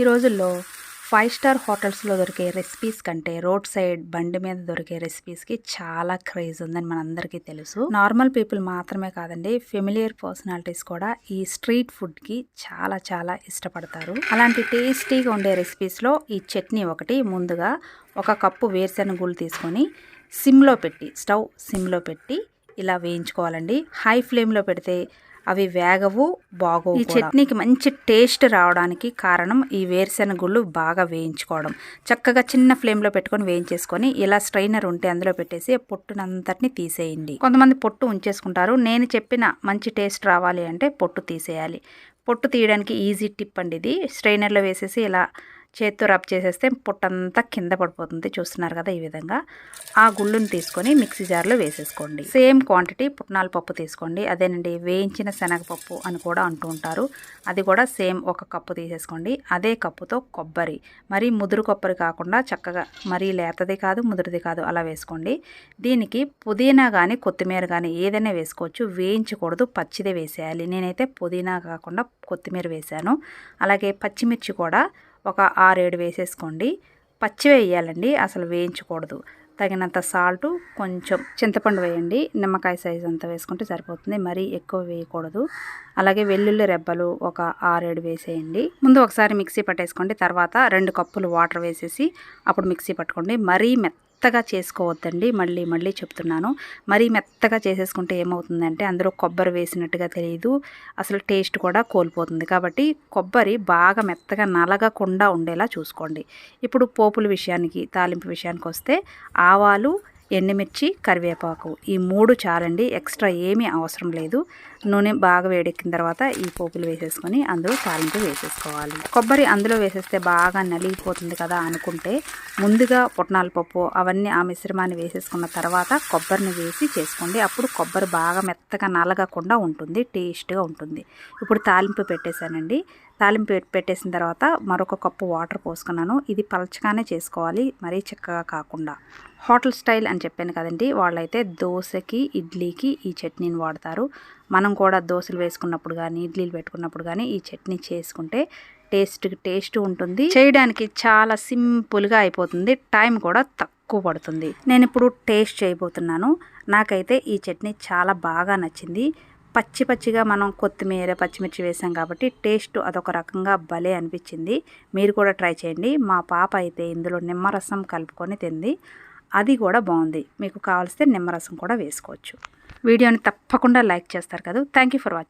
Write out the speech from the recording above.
ఈ రోజుల్లో five star హోటల్స్లో దొరికే రెసిపీస్ కంటే రోడ్ సైడ్ బండి మీద దొరికే రెసిపీస్కి చాలా క్రేజ్ ఉందని మనందరికీ తెలుసు. నార్మల్ పీపుల్ మాత్రమే కాదండి ఫెమిలియర్ పర్సనాలిటీస్ కూడా ఈ స్ట్రీట్ ఫుడ్కి చాలా చాలా ఇష్టపడతారు. అలాంటి టేస్టీగా ఉండే రెసిపీస్లో ఈ చట్నీ ఒకటి ముందుగా ఒక కప్పు వేరుశెనగ తీసుకొని సిమ్లో పెట్టి స్టవ్ సిమ్లో పెట్టి ఇలా వేయించుకోవాలండి. హై ఫ్లేమ్లో పెడితే అవి వేగవు బాగోవు ఈ చట్నీకి మంచి టేస్ట్ రావడానికి కారణం ఈ వేరుశెనగ గుళ్ళు బాగా వేయించుకోవడం. చక్కగా చిన్న ఫ్లేమ్లో పెట్టుకొని వేయించేసుకొని ఇలా స్ట్రైనర్ ఉంటే అందులో పెట్టేసి పొట్టునంతటిని తీసేయండి. కొంతమంది పొట్టు ఉంచేసుకుంటారు. నేను చెప్పిన మంచి టేస్ట్ రావాలి అంటే పొట్టు తీసేయాలి. పొట్టు తీయడానికి ఈజీ టిప్ అండి ఇది. స్ట్రైనర్లో వేసేసి ఇలా చేత్తో రబ్ చేసేస్తే పొట్టంతా కింద పడిపోతుంది. చూస్తున్నారు కదా ఈ విధంగా. ఆ గుళ్ళును తీసుకొని మిక్సీ జార్లో వేసేసుకోండి. సేమ్ క్వాంటిటీ పుట్నాల పప్పు తీసుకోండి. అదేనండి వేయించిన శనగపప్పు అని కూడా అంటూ ఉంటారు. అది కూడా సేమ్ ఒక కప్పు తీసేసుకోండి. అదే కప్పుతో కొబ్బరి. మరీ ముదురు కొబ్బరి కాకుండా చక్కగా మరీ లేతది కాదు ముదురుది కాదు అలా వేసుకోండి. దీనికి పుదీనా కానీ కొత్తిమీర కానీ ఏదైనా వేసుకోవచ్చు. వేయించకూడదు పచ్చిదే వేసేయాలి. నేనైతే పుదీనా కాకుండా కొత్తిమీర వేశాను. అలాగే పచ్చిమిర్చి కూడా ఒక ఆరేడు వేసేసుకోండి. పచ్చి వేయాలండి అసలు వేయించకూడదు. తగినంత సాల్టు కొంచెం చింతపండు వేయండి. నిమ్మకాయ సైజ్ అంతా వేసుకుంటే సరిపోతుంది. మరీ ఎక్కువ వేయకూడదు. అలాగే వెల్లుల్లి రెబ్బలు ఒక ఆరేడు వేసేయండి. ముందు ఒకసారి మిక్సీ పట్టేసుకోండి. తర్వాత రెండు కప్పులు వాటర్ వేసేసి అప్పుడు మిక్సీ పట్టుకోండి. మరీ మెత్త మెత్తగా చేసుకోవద్దండి. మళ్ళీ మళ్ళీ చెప్తున్నాను. మరీ మెత్తగా చేసేసుకుంటే ఏమవుతుందంటే అందులో కొబ్బరి వేసినట్టుగా తెలియదు అసలు టేస్ట్ కూడా కోల్పోతుంది. కాబట్టి కొబ్బరి బాగా మెత్తగా నలగకుండా ఉండేలా చూసుకోండి. ఇప్పుడు పోపుల విషయానికి తాలింపు విషయానికి వస్తే ఆవాలు ఎండుమిర్చి కరివేపాకు. ఈ మూడు చాలండి. ఎక్స్ట్రా ఏమీ అవసరం లేదు. నూనె బాగా వేడెక్కిన తర్వాత ఈ పోపులు వేసేసుకొని అందులో తాలింపు వేసేసుకోవాలి. కొబ్బరి అందులో వేసేస్తే బాగా నలిగిపోతుంది కదా అనుకుంటే ముందుగా పుట్నాల పప్పు అవన్నీ ఆ మిశ్రమాన్ని వేసేసుకున్న తర్వాత కొబ్బరిని వేసి చేసుకోండి. అప్పుడు కొబ్బరి బాగా మెత్తగా నలగకుండా ఉంటుంది టేస్ట్గా ఉంటుంది. ఇప్పుడు తాలింపు పెట్టేశానండి. తాలింపు పెట్టేసిన తర్వాత మరొక కప్పు వాటర్ పోసుకున్నాను. ఇది పలచగానే చేసుకోవాలి మరీ చక్కగా కాకుండా. హోటల్ స్టైల్ అని చెప్పాను కదండి వాళ్ళైతే దోశకి ఇడ్లీకి ఈ చట్నీని వాడతారు. మనం కూడా దోశలు వేసుకున్నప్పుడు కానీ ఇడ్లీలు పెట్టుకున్నప్పుడు కానీ ఈ చట్నీ చేసుకుంటే టేస్ట్ టేస్ట్ ఉంటుంది. చేయడానికి చాలా సింపుల్గా అయిపోతుంది టైం కూడా తక్కువ పడుతుంది. నేను ఇప్పుడు టేస్ట్ చేయబోతున్నాను. నాకైతే ఈ చట్నీ చాలా బాగా నచ్చింది. పచ్చి పచ్చిగా మనం కొత్తిమీర పచ్చిమిర్చి వేసాం కాబట్టి టేస్ట్ అదొక రకంగా భలే అనిపించింది. మీరు కూడా ట్రై చేయండి. మా పాప అయితే ఇందులో నిమ్మరసం కలుపుకొని తింది. అది కూడా బాగుంది. మీకు కావాల్సితే నిమ్మరసం కూడా వేసుకోవచ్చు. వీడియోని తప్పకుండా లైక్ చేస్తారు కదా. Thank you for watching